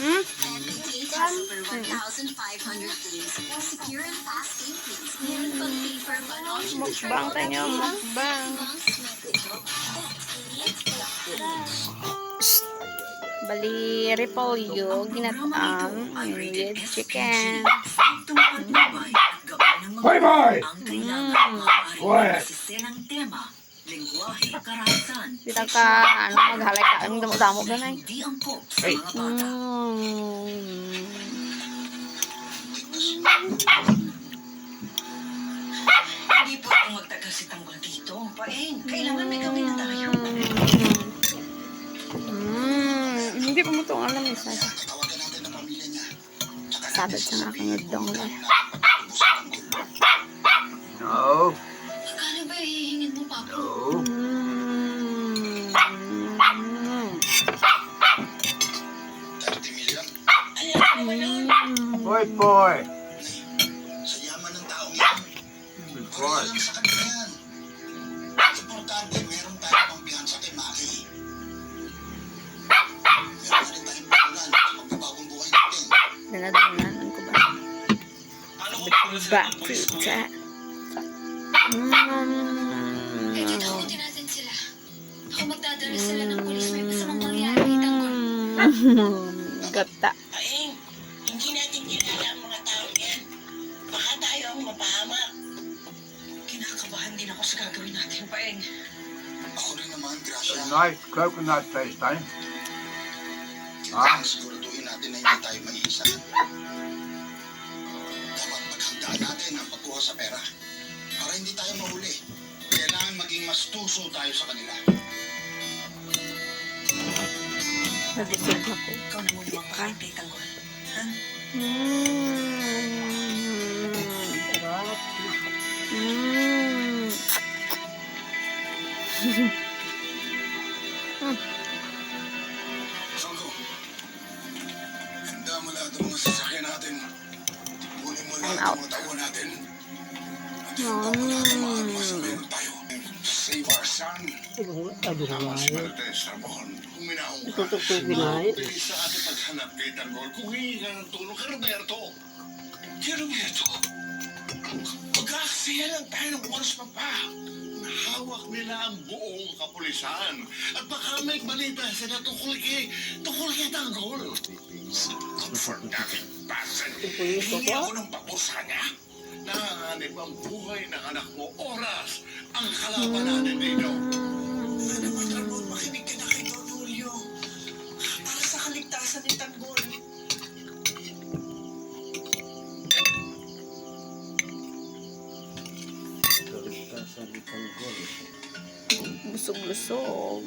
Hmm? Epic Pay has over 1,500 games. Secure and fast gameplays. Meron pang paper fun option to try Mukbang tayo, mukbang. Bali, repolyo, ginataang with chicken. Hoy, boy! Ang kailangan Mm. Quiet! ng tema, lengguwahe, Dito ka, ano, maghalay ka, ang damo-damo ka na eh. Hey. Mm. Hindi pwedeng magtagal si Tanggol dito. Paeng, kailangan may gawin na tayo. Hindi ko mo ito alam eh. Sa Sabit sa aking udong lang. Mm. Hoy, boy! Sa yaman ng taong yan. Good boy. lang sa kanila yan. Importante, meron tayong pampiyansa kay Maki. Meron na rin tayong punan sa pagbabagong buhay natin. Dinadanan ko ba? Back to that. Eh, di takutin natin sila. Ako magdadala sila ng pulis. May masamang mangyari Tanggol. Gata. Paeng, Kinakabahan din ako sa gagawin natin, Paeng. Ako rin naman, Gracia. Nice coconut taste, eh? Kailangan siguraduhin natin na hindi tayo mag-iisa. Dapat paghandaan natin ang pagkuha sa pera. Para hindi tayo mahuli. Kailangan maging mas tuso tayo sa kanila. Nagising ako. Ikaw na muna magpakain kay Tanggol. Ha? Mm. Songko, handa mo lahat ng mga sasakyan natin. Kunin mo lahat I'm out. ng mga tawa natin. At handa mo lahat ng mga armas na meron tayo. Save our son. Tama si Martes, Ramon. Huminaong ka. Bilis sa ating paghanap kay Tanggol. Kung hihingi ka ng tulong kay Roberto. Kay Roberto? Mag-aaksaya lang tayo ng oras pa pa. Nahawak nila ang buong kapulisan. At baka may balita sila tungkol kay, tungkol kay Tanggol. For nothing, Basan. Hindi ako ng papusa niya. Nanganganib ang buhay ng anak mo. Oras ang kalaban natin dito. Sana mo, Tanggol, makinig ka na kay Don Julio. Para sa kaligtasan ni Tanggol. busog-lusog.